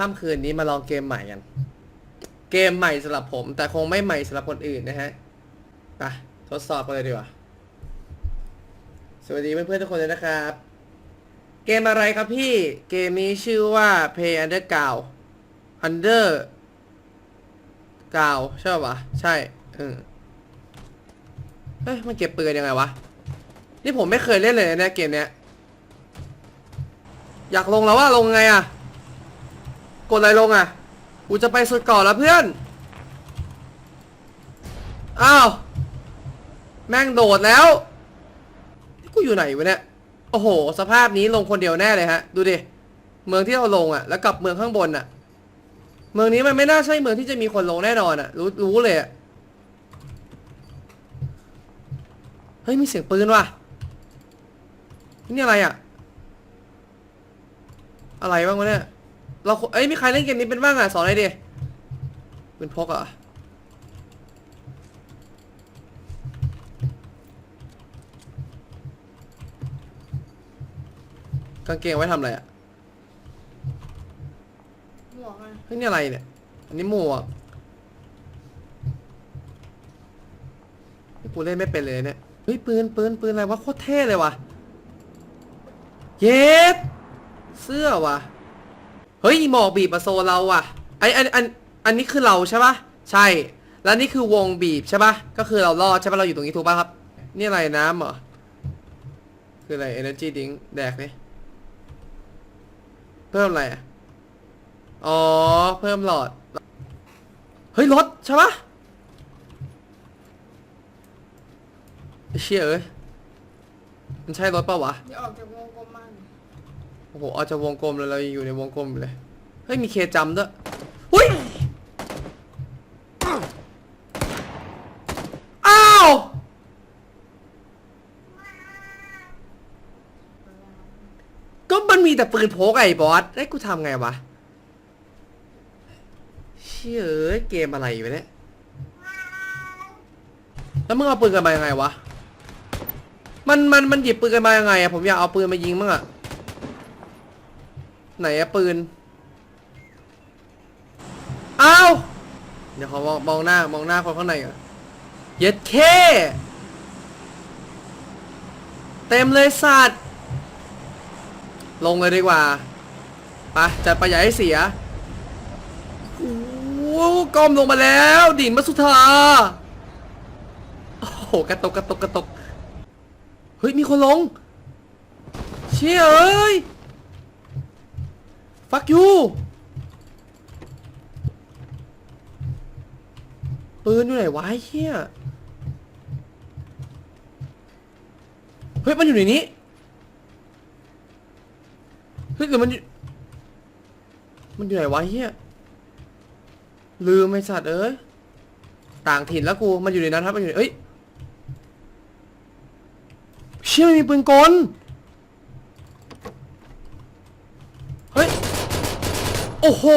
ค่ำคืนนี้มาลองเกมใหม่กัน เกมใหม่สำหรับผม แต่คงไม่ใหม่สำหรับคนอื่นนะฮะไปทดสอบกันเลยดีกว่า สวัสดีเพื่อนๆทุกคนเลยนะครับ เกมอะไรครับพี่ เกมนี้ชื่อว่า Play Under g o u Under g o u ใช่ปะใช่เออเฮ้ยมันเก็บปืนยังไงวะ นี่ผมไม่เคยเล่นเลยนะเนี่ยเกมเนี้ย อยากลงแล้วว่าลงไงอะ กดอะไรลงอะกูจะไปสุดก่อนแล้วเพื่อน อ้าว แม่งโดดแล้ว กูอยู่ไหนวะเนี่ย โอ้โห สภาพนี้ลงคนเดียวแน่เลยฮะ ดูดิ เมืองที่เราลงอะแล้วกลับเมืองข้างบนอะเมืองนี้มันไม่น่าใช่เมืองที่จะมีคนลงแน่นอนอะรู้รู้เลยอะเฮ้ย มีเสียงปืนว่ะ นี่อะไรอะอะไรบ้างวะเนี่ย เราเอ้ยมีใครเล่นเกมนี้เป็นบ้างอะสอนหน่อยดิปืนพกเหรอะกางเกงไว้ทำอะไรอะหมวกอะเฮ้ยนี่อะไรเนี่ย อันนี้หมวกนี่กูเล่นไม่เป็นเลยเนี่ยเฮ้ยปืนปืนปืนอะไรวะโคตรเท่เลยว่ะ เย็ดเสื้อว่ะ เฮ้ยหมอกบีบมาโซเราว่ะไออันอันอันนี้คือเราใช่ปะใช่ แล้วนี่คือวงบีบใช่ปะก็คือเรารอดใช่ปะเราอยู่ตรงนี้ถูกปะครับ นี่อะไรน้ำเหรอ คืออะไร energy drink แดกนี่เพิ่มอะไรอะอ๋อ เพิ่มหลอด เฮ้ยรถใช่ปะเชี่ยเอ้ย มันใช่รถปะวะเดี๋ยวออกจากวงกลมมา โอ้โหเอาจากวงกลมเลยเรายังอยู่ในวงกลมอยู่เลย เฮ้ย มีเคจัมป์ด้วยหุ้ย อ้าว ก็มันมีแต่ปืนโพกไอ้บอสไอ้ยกูทำไงวะ เชี่ยเอยเกมอะไรอยู่เนี่ย แล้วมึงเอาปืนกันมายังไงวะ มันมันมันหยิบปืนกันมายังไงอะผมอยากเอาปืนมายิงมั่งอะ ไหนอะปืน อ้าว เดี๋ยวขอมองมองหน้ามองหน้าคนข้างในก่อนเย็ดเค เต็มเลยสัตว์ ลงเลยดีกว่า ไปจัดไปอย่าให้เสียโอ้โหก้มลงมาแล้ว ดิ่งมาสุธาโอ้โห กระตกกระตกกระตก เฮ้ย มีคนลง เชี่ยเอ้ย ฟักยูปืนอยู่ไหนวะไอ้เฮียเฮ้ย มันอยู่ในนี้ เฮ้ยหรือมันอยู่มันอยู่ไหนวะไอ้เฮียลืมไอ้สัตว์เอ้ย ต่างถิ่นแล้วกู มันอยู่ในนั้นครับ มันอยู่ในเอ้ยเชี่ยมีปืนกล เฮ้ย โอ้โห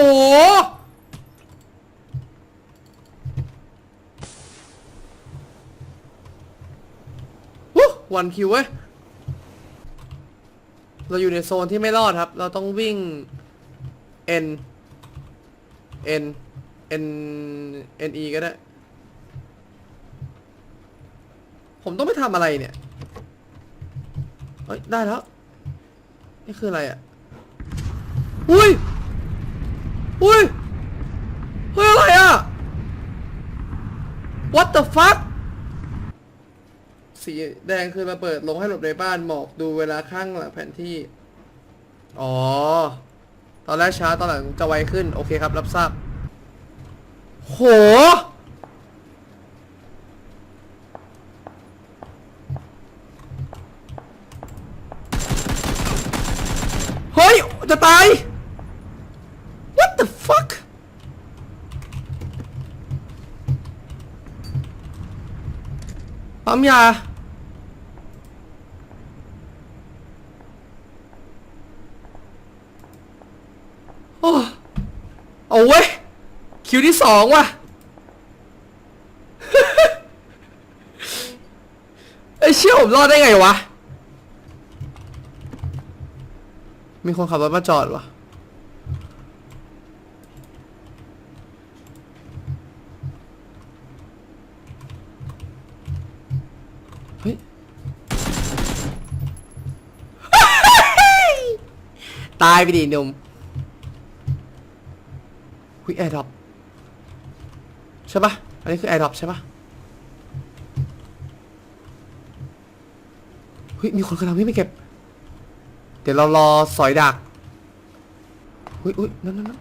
วันคิวเว้ย เราอยู่ในโซนที่ไม่รอดครับ เราต้องวิ่ง N N N N E ก็ได้ ผมต้องไปทำอะไรเนี่ย เฮ้ย ได้แล้ว นี่คืออะไรอะ อุ้ย อุ้ยเฮ้ยอะไรอะ what the fuck สีแดงคือมาเปิดลงให้หลบในบ้านหมอกดูเวลาข้างหลังแผนที่ อ๋อ ตอนแรกช้าตอนหลังจะไวขึ้น โอเคครับ รับทราบ โห เฮ้ย จะตาย what the fuck ปั๊มยา โอ้เอาเว้ย คิวที่สองว่ะ ไอ้เชี่ยผมรอดได้ไงวะ มีคนขับรถมาจอดวะ ตายไปดิหนุ่มหุยแอร์ดรอปใช่ปะอันนี้คือแอร์ดรอปใช่ปะเฮ้ยมีคนกำลังวิ่งไปเก็บ เดี๋ยวเรารอสอยดักอุ้ยอุ้ยนั่นนั่น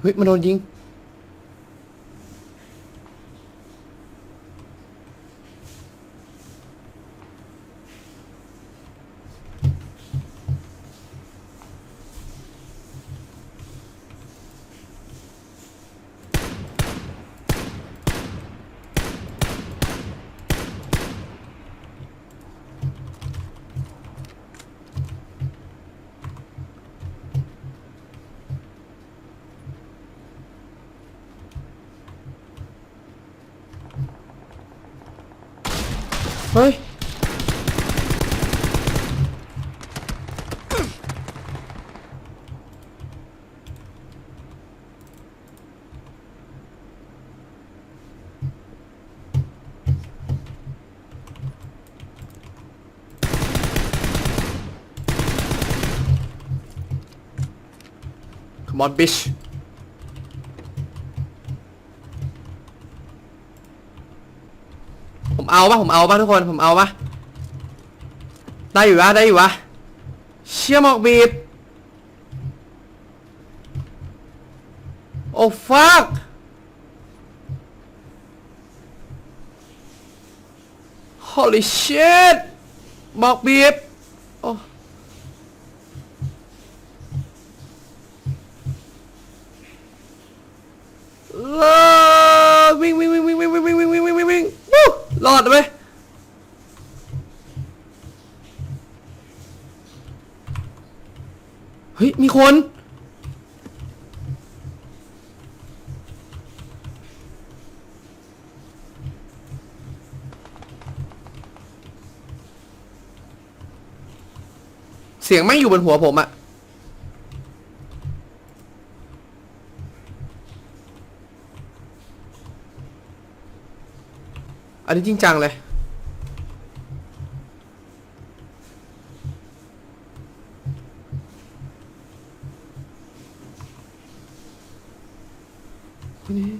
เฮ้ยมันโดนยิง เฮ้ย Come on bitch ผม เอาปะผมเอาปะทุกคนผมเอาปะได้อยู่วะได้อยู่วะเชี่ยหมอกบีบโอ้ fuck holy shit หมอกบีบโอ้เลิศวิ่งวิ่งวิ่งวิ่งวิ่งวิ่งวิ่งวิ่งวิ่งวิ่งวิ่งวู้ รอดไหมเฮ้ย มีคนเสียงไม่งอยู่บนหัวผมอะ อันนี้จริงจังเลยนนี้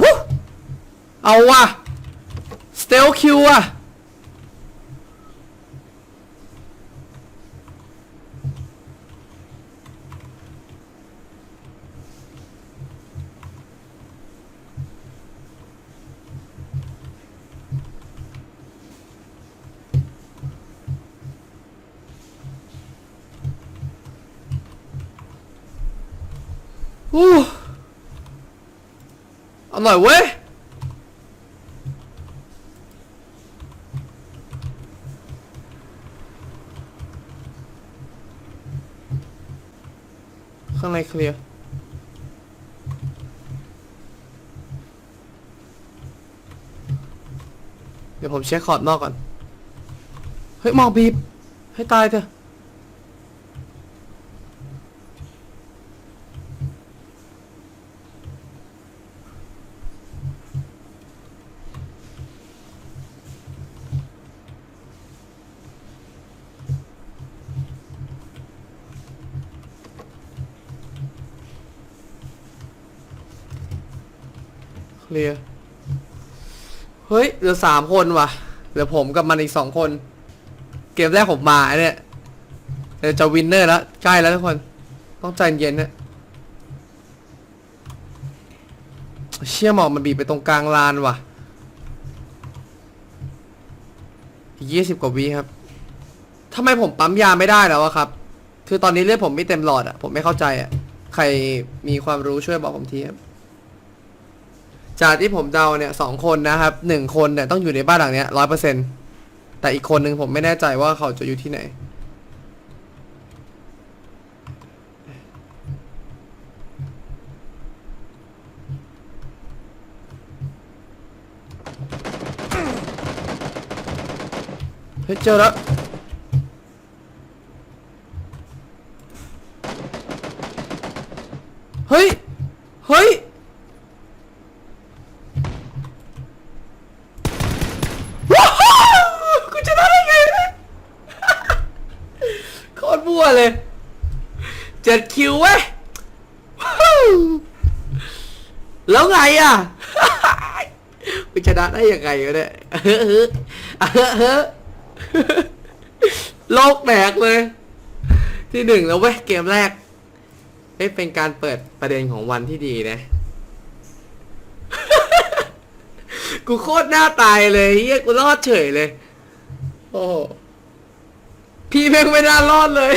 วู้เอาว่ะ สเตลคิวอะ อู้เอาหน่อยเว้ย ข้างในเคลียร์เดี๋ยวผมเช็คคอร์ดนอกก่อน เฮ้ย มองบีบ ให้ตายเถอะ เคลียเฮ้ยเหลือสามคนว่ะเหลือผมกับมันอีกสองคน เกมแรกผมมาเนี่ยเดี๋ยวจะวินเนอร์แล้วใกล้แล้วทุกคน ต้องใจเย็นเนี่ยเชี่ยหมอกมันบีบไปตรงกลางลานว่ะยี่สิบกว่าวิครับทำไมผมปั๊มยาไม่ได้แล้วอะครับ คือตอนนี้เลือดผมไม่เต็มหลอดอะผมไม่เข้าใจอะใครมีความรู้ช่วยบอกผมทีครับ จากที่ผมเดาเนี่ยสองคนนะครับหนึ่งคนเนี่ยต้องอยู่ในบ้านหลังเนี้ยร้อยเปอร์เซ็นแต่อีกคนหนึ่งผมไม่แน่ใจว่าเขาจะอยู่ที่ไหน เฮ้ยเจอแล้ว แล้วไงอะกูชนะได้ยังไงวะเนี่ยโลกแตกเลย ที่หนึ่งแล้วเว้ยเกมแรกเอ้ยเป็นการเปิดประเด็นของวันที่ดีนะ กูโคตรหน้าตายเลยเฮียกูรอดเฉยเลย โอ้พี่แม่งไม่น่ารอดเลย